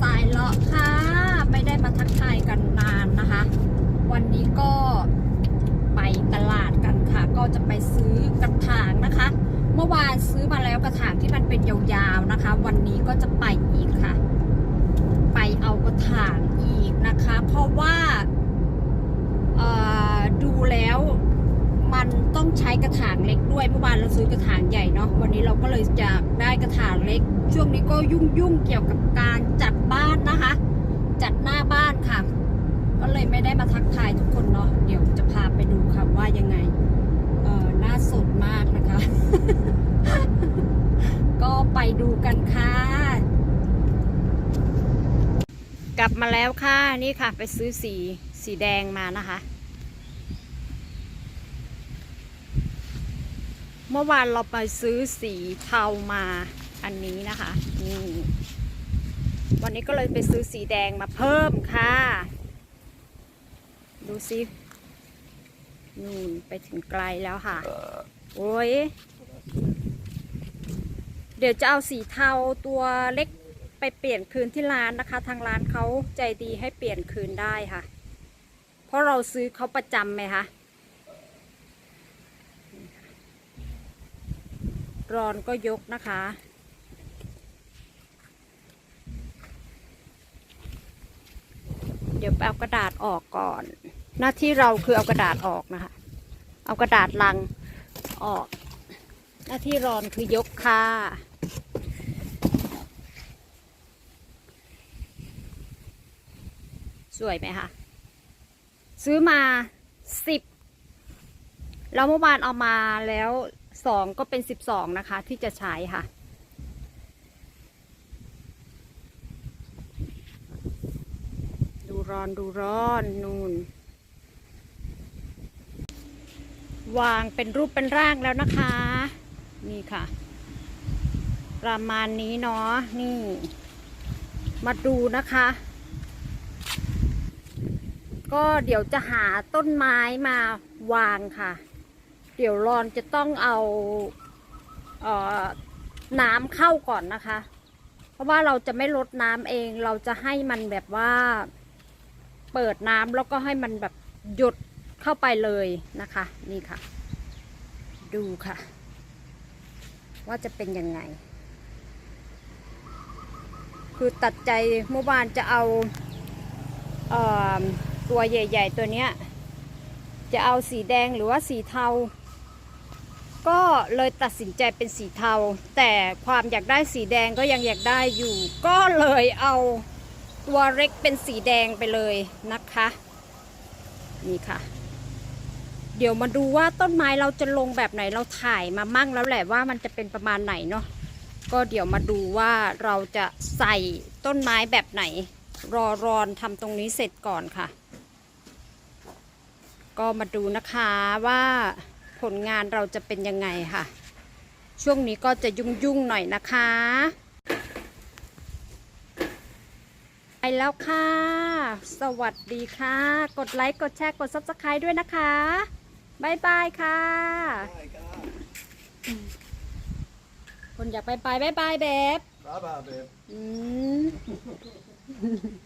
สายเลาะค่ะ ไม่ได้มาทักทายกันนานนะคะ วันนี้ก็ไปตลาดกันค่ะ ก็จะไปซื้อกระถางนะคะ เมื่อวานซื้อมาแล้วกระถางที่มันเป็นยาวๆนะคะ วันนี้ก็จะไปอีกค่ะ ไปเอากระถางอีกนะคะ เพราะว่าเอ่อดูแล้วมัน ต้องใช้กระถางเล็กด้วยเมื่อวานเราซื้อกระถางใหญ่เนาะวันนี้เราก็เลยจะได้กระถางเล็ก ช่วงนี้ก็ยุ่งๆเกี่ยวกับการจัดบ้านนะคะ จัดหน้าบ้านค่ะ ก็เลยไม่ได้มาทักทายทุกคนเนาะเดี๋ยวจะพาไปดูค่ะว่ายังไงเออหน้าสดมากนะคะ ก็ไปดูกันค่ะกลับมาแล้วค่ะนี่ค่ะ ไปซื้อสีสีแดงมานะคะ เมื่อวานเราไปซื้อสีเทามาอันนี้นะคะนี่วันนี้ก็เลยไปซื้อสีแดงมาเพิ่มค่ะ ดูสินู่นไปถึงไกลแล้วค่ะ โอ้ย เดี๋ยวจะเอาสีเทาตัวเล็กไปเปลี่ยนคืนที่ร้านนะคะ ทางร้านเขาใจดีให้เปลี่ยนคืนได้ค่ะ เพราะเราซื้อเขาประจำไหมคะ รอนก็ยกนะคะ เดี๋ยวเอากระดาษออกก่อน หน้าที่เราคือเอากระดาษออกนะคะ เอากระดาษลังออก หน้าที่รอนคือยกค่ะสวยไหมคะซื้อมาสิบแล้วเมื่อวานเอามาแล้ว สองก็เป็นสิบสองนะคะ ที่จะใช้ค่ะ ดูร้อนดูร้อนนูนวางเป็นรูปเป็นร่างแล้วนะคะ นี่ค่ะ ประมาณนี้เนาะนี่ มาดูนะคะ ก็เดี๋ยวจะหาต้นไม้มาวางค่ะ เดี๋ยวรอนจะต้องเอาเอ่อน้ำเข้าก่อนนะคะ เพราะว่าเราจะไม่ลดน้ำเอง เราจะให้มันแบบว่า เปิดน้ำแล้วก็ให้มันแบบหยดเข้าไปเลยนะคะ นี่ค่ะ ดูค่ะ ว่าจะเป็นยังไง คือตัดใจเมื่อวานจะเอาเอ่อตัวใหญ่ ๆ ตัวเนี้ยจะเอาสีแดงหรือว่าสีเทา ก็เลยตัดสินใจเป็นสีเทา แต่ความอยากได้สีแดงก็ยังอยากได้อยู่ ก็เลยเอาตัวเล็กเป็นสีแดงไปเลยนะคะ นี่ค่ะ เดี๋ยวมาดูว่าต้นไม้เราจะลงแบบไหนเราถ่ายมามั่งแล้วแหละว่ามันจะเป็นประมาณไหนเนาะก็เดี๋ยวมาดูว่าเราจะใส่ต้นไม้แบบไหน รอรอนทำตรงนี้เสร็จก่อนค่ะ ก็มาดูนะคะว่า ผลงานเราจะเป็นยังไงค่ะ ช่วงนี้ก็จะยุ่งๆหน่อยนะคะ ไปแล้วค่ะ สวัสดีค่ะ กดไลค์ กดแชร์ กด subscribe ด้วยนะคะบ๊ายบายค่ะ คนอยากไปไปบ๊ายบายแบบ Bye bye, babe. อืม